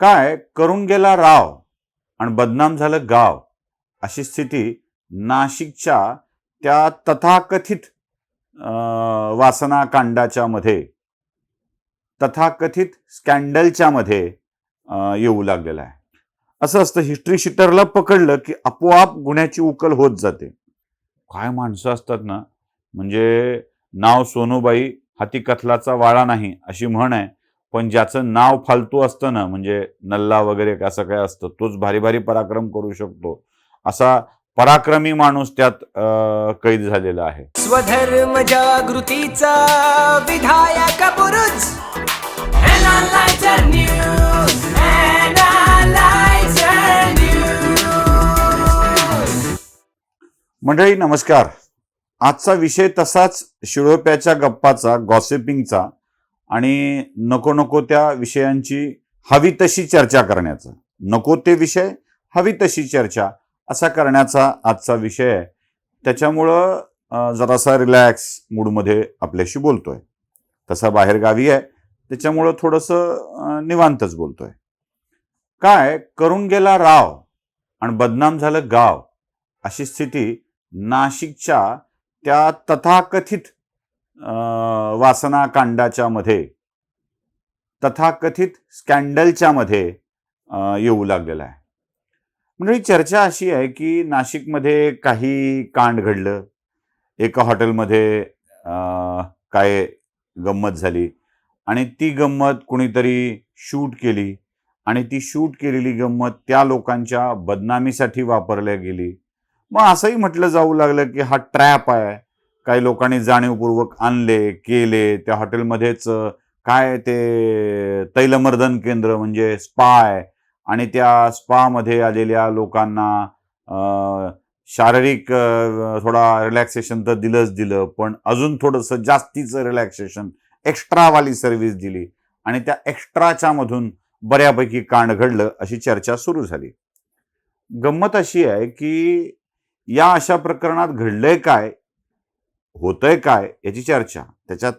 काय? करून गेला राव आणि बदनाम झालं गाव. अशी स्थिती नाशिकच्या त्या तथाकथित वासनाकांडाच्या वासना कांडाच्या मध्ये तथाकथित स्कॅन्डलच्या मध्ये येऊ लागलेला आहे. असं असतं हिस्ट्री शिटरला पकडलं की आपोआप गुन्ह्याची उकल होत जाते. काय माणसं असतात ना? म्हणजे नाव सोनूबाई हाती कथलाचा वाळा नाही अशी म्हण आहे. पण ज्याचं नाव फालतू असतं ना म्हणजे नल्ला वगैरे असं काय असतं तोच भारी भारी पराक्रम करू शकतो. असा पराक्रमी माणूस त्यात कैद झालेला आहे. स्वधर्म जागृतीचा विधायक News. मंडळी नमस्कार. आजचा विषय तसाच शिळोप्याच्या गप्पाचा गॉसिपिंगचा आणि नको नको त्या विषयांची हवी तशी चर्चा करण्याचा. नको ते विषय हवी तशी चर्चा असा करण्याचा आजचा विषय आहे. त्याच्यामुळं जरासा रिलॅक्स मूडमध्ये आपल्याशी बोलतोय. तसा बाहेरगावी आहे. त्याच्यामुळं थोडंसं निवांतच बोलतोय. काय? करून गेला राव आणि बदनाम झालं गाव. अशी स्थिती नाशिकच्या त्या तथाकथित वासनाकांडाच्या वासना कांडाच्या मध्ये तथाकथित स्कॅन्डलच्या मध्ये येऊ लागलेला आहे. म्हणजे चर्चा अशी आहे की नाशिकमध्ये काही कांड घडलं. एका हॉटेलमध्ये काय गंमत झाली आणि ती गंमत कुणीतरी शूट केली आणि ती शूट केलेली गंमत त्या लोकांच्या बदनामीसाठी वापरल्या गेली. मग असंही म्हटलं जाऊ लागलं की हा ट्रॅप आहे. काही लोकांनी जाणीवपूर्वक आणले केले त्या हॉटेलमध्येच काय ते तैलमर्दन केंद्र म्हणजे स्पाय आणि त्या स्पामध्ये आलेल्या लोकांना शारीरिक थोडा रिलॅक्सेशन तर दिलंच दिलं पण अजून थोडंसं जास्तीचं रिलॅक्सेशन एक्स्ट्रावाली सर्व्हिस दिली आणि त्या एक्स्ट्राच्या मधून बऱ्यापैकी कांड घडलं अशी चर्चा सुरू झाली. गंमत अशी आहे की या अशा प्रकरणात घडलंय काय? होतंय काय याची चर्चा. त्याच्यात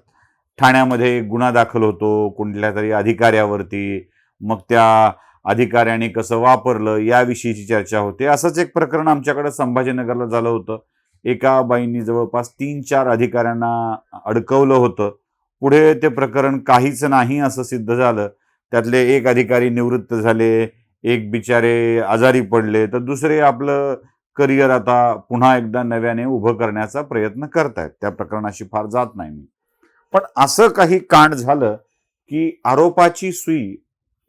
ठाण्यामध्ये गुन्हा दाखल होतो कुठल्या तरी अधिकाऱ्यावरती मग त्या अधिकाऱ्याने कसं वापरलं याविषयीची चर्चा होते. असंच एक प्रकरण आमच्याकडे संभाजीनगरला झालं होतं. एका बाईंनी जवळपास तीन चार अधिकाऱ्यांना अडकवलं होतं. पुढे ते प्रकरण काहीच नाही असं सिद्ध झालं. त्यातले एक अधिकारी निवृत्त झाले एक बिचारे आजारी पडले तर दुसरे आपलं करिअर आता पुन्हा एकदा नव्याने उभं करण्याचा प्रयत्न करतायत. त्या प्रकरणाशी फार जात नाही मी. पण असं काही कांड झालं की आरोपाची सुई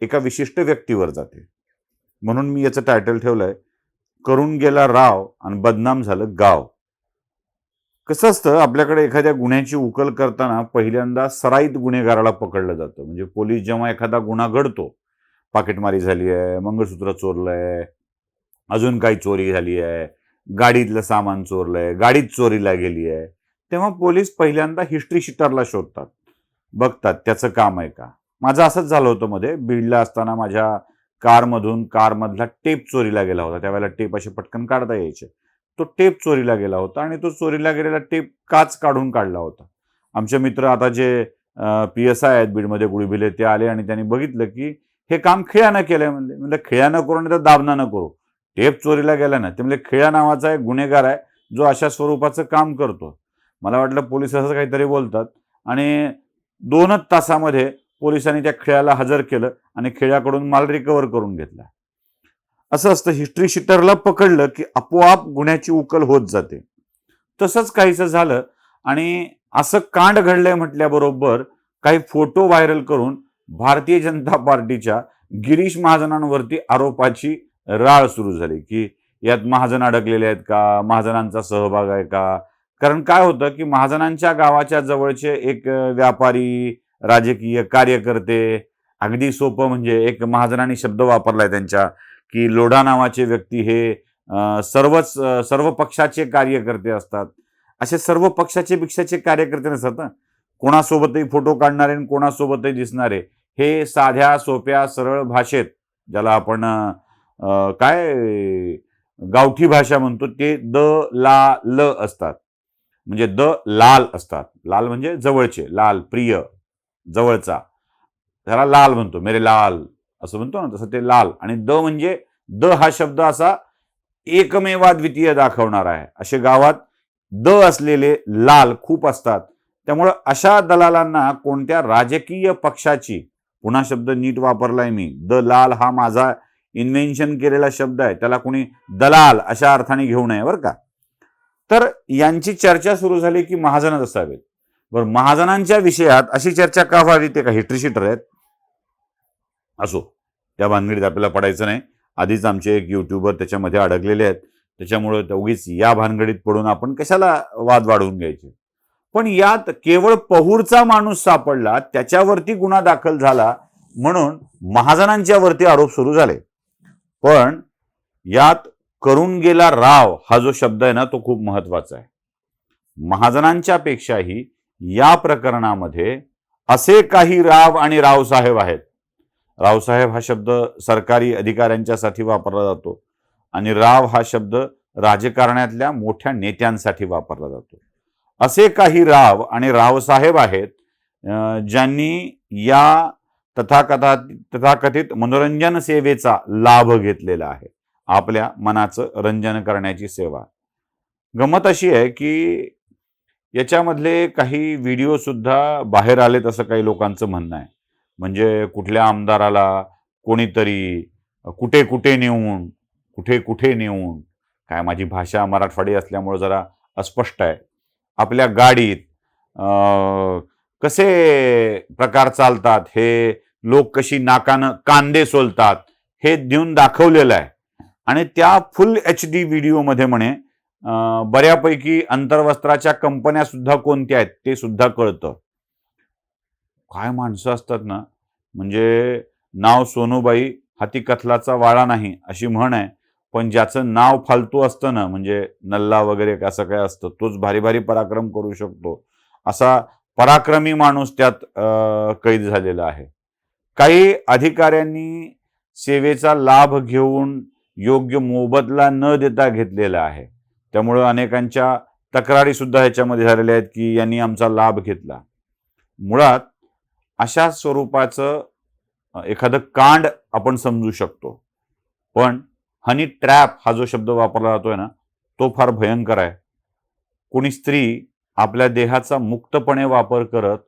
एका विशिष्ट व्यक्तीवर जाते. म्हणून मी याचं टायटल ठेवलंय करून गेला राव आणि बदनाम झालं गाव. कसं असतं आपल्याकडे एखाद्या गुन्ह्याची उकल करताना पहिल्यांदा सराईत गुन्हेगाराला पकडलं जातं. म्हणजे पोलीस जेव्हा एखादा गुन्हा घडतो पाकिटमारी झाली आहे मंगळसूत्र चोरलंय अजून काही चोरी झाली आहे. गाडीतलं सामान चोरलंय गाडीत चोरीला गेली आहे तेव्हा पोलीस पहिल्यांदा हिस्ट्री शिटरला शोधतात. बघतात त्याचं काम आहे का? माझं असंच झालं होतं मध्ये. बीडला असताना माझ्या कारमधून कारमधला टेप चोरीला गेला होता. त्यावेळेला टेप असे पटकन काढता यायचे. तो टेप चोरीला गेला होता आणि तो चोरीला गेलेला टेप काच काढून काढला होता. आमचे मित्र आता जे पी एस आय आहेत बीडमध्ये गुळीबिले ते आले आणि त्यांनी बघितलं की हे काम खिळ्यानं केलंय. म्हणजे म्हणजे खिळ्यानं करू नाही तर दाबनानं न करू. टेप चोरीला गेला ना ते म्हणजे नावाचा एक गुन्हेगार आहे जो अशा स्वरूपाचं काम करतो. मला वाटलं पोलीस असं काहीतरी बोलतात. आणि दोनच तासामध्ये पोलिसांनी त्या खेळाला हजर केलं आणि खेळाकडून माल रिकवर करून घेतला. असं असतं हिस्ट्री शिटरला पकडलं की आपोआप गुन्ह्याची उकल होत जाते. तसंच काहीसं झालं आणि असं कांड घडलंय म्हटल्याबरोबर काही फोटो व्हायरल करून भारतीय जनता पार्टीच्या गिरीश महाजनांवरती आरोपाची राळ सुरू झाली की यात महाजन अडकलेले आहेत का? महाजनांचा सहभाग आहे का? कारण काय होतं की महाजनांच्या गावाच्या जवळचे एक व्यापारी राजकीय कार्यकर्ते अगदी सोपं म्हणजे एक महाजनांनी शब्द वापरलाय त्यांच्या की लोढा नावाचे व्यक्ती हे सर्वच सर्व पक्षाचे कार्यकर्ते असतात. असे सर्व पक्षाचे भिक्षाचे कार्यकर्ते नसतात ना? कोणासोबतही फोटो काढणारे आणि कोणासोबतही दिसणारे हे साध्या सोप्या सरळ भाषेत ज्याला आपण काय गावठी भाषा म्हणतो ते द ला ल असतात. म्हणजे द लाल असतात. लाल म्हणजे जवळचे. लाल प्रिय जवळचा. त्याला लाल म्हणतो. मेरे लाल असं म्हणतो ना तसं ते लाल. आणि द म्हणजे द हा शब्द असा एकमेवा द्वितीय दाखवणार आहे. असे गावात द असलेले लाल खूप असतात. त्यामुळं अशा दलालांना कोणत्या राजकीय पक्षाची पुन्हा शब्द नीट वापरलाय मी द लाल हा माझा इन्व्हेन्शन केलेला शब्द आहे. त्याला कोणी दलाल अशा अर्थाने घेऊ नये बरं का? तर यांची चर्चा सुरू झाली की महाजनच असावेत बरं महाजनांच्या विषयात अशी चर्चा का व्हावी? ते का हिटरी शीटर आहेत. असो त्या भानगडीत आपल्याला पडायचं नाही. आधीच आमचे एक युट्यूबर त्याच्यामध्ये अडकलेले आहेत. त्याच्यामुळे उगीच या भानगडीत पडून आपण कशाला वाद वाढवून घ्यायचे? पण यात केवळ पहूरचा माणूस सापडला त्याच्यावरती गुन्हा दाखल झाला म्हणून महाजनांच्यावरती आरोप सुरू झाले. पण यात करून गेला राव हा जो शब्द आहे ना तो खूप महत्त्वाचा आहे. महाजनांच्या पेक्षाही या प्रकरणामध्ये असे काही राव आणि रावसाहेब आहेत. रावसाहेब हा शब्द सरकारी अधिकाऱ्यांच्यासाठी वापरला जातो आणि राव हा शब्द राजकारणातल्या मोठ्या नेत्यांसाठी वापरला जातो. असे काही राव आणि रावसाहेब आहेत ज्यांनी या तथाकथा तथाकथित मनोरंजन सेवेचा लाभ घेतलेला आहे. आपल्या मनाचं रंजन करण्याची सेवा. गमत अशी आहे की याच्यामधले काही व्हिडिओ सुद्धा बाहेर आलेत असं काही लोकांचं म्हणणं आहे. म्हणजे कुठल्या आमदाराला कोणीतरी कुठे कुठे नेऊन कुठे कुठे नेऊन काय माझी भाषा मराठवाडी असल्यामुळे जरा अस्पष्ट आहे. आपल्या गाडीत कसे प्रकार चालतात? हे लोक कशी नाकानं कांदे सोलतात? हे देऊन दाखवलेलं आहे. आणि त्या फुल एच डी व्हिडिओमध्ये म्हणे बऱ्यापैकी अंतर्वस्त्राच्या कंपन्या सुद्धा कोणत्या आहेत ते सुद्धा कळतं. काय माणसं असतात ना म्हणजे नाव सोनूबाई हाती कथलाचा वाळा नाही अशी म्हण आहे. पण ज्याचं नाव फालतू असतं ना म्हणजे नल्ला वगैरे असं काय असतं तोच भारी भारी पराक्रम करू शकतो. असा पराक्रमी माणूस त्यात अं, कैद झालेला आहे. काही अधिकाऱ्यांनी सेवेचा लाभ घेऊन योग्य मोबदला न देता घेतलेला आहे. त्यामुळं अनेकांच्या तक्रारी सुद्धा ह्याच्यामध्ये झालेल्या आहेत की यांनी आमचा लाभ घेतला. मुळात अशा स्वरूपाचं एखादं कांड आपण समजू शकतो. पण हनी ट्रॅप हा जो शब्द वापरला जातोय ना तो फार भयंकर आहे. कोणी स्त्री आपल्या देहाचा मुक्तपणे वापर करत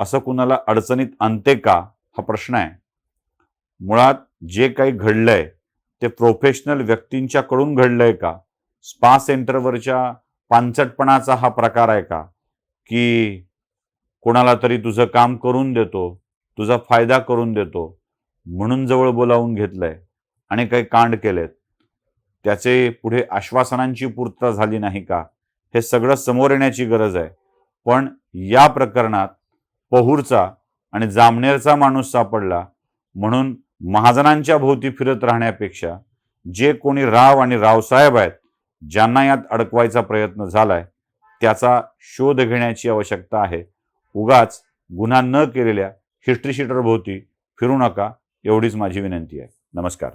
असं कुणाला अडचणीत आणते का? हा प्रश्न आहे. मुळात जे काही घडलंय ते प्रोफेशनल व्यक्तींच्याकडून घडलंय का? स्पा सेंटरवरच्या पानचटपणाचा हा प्रकार आहे का? की कोणाला तरी तुझं काम करून देतो तुझा फायदा करून देतो म्हणून जवळ बोलावून घेतलंय आणि काही कांड केलेत. त्याचे पुढे आश्वासनांची पूर्तता झाली नाही का? हे सगळं समोर येण्याची गरज आहे. पण या प्रकरणात पहूरचा आणि जामनेरचा माणूस सापडला म्हणून महाजनांच्या भोवती फिरत राहण्यापेक्षा जे कोणी राव आणि रावसाहेब आहेत ज्यांना यात अडकवायचा प्रयत्न झालाय त्याचा शोध घेण्याची आवश्यकता आहे. उगाच गुन्हा न केलेल्या हिस्ट्री शीटर भोवती फिरू नका एवढीच माझी विनंती आहे. नमस्कार.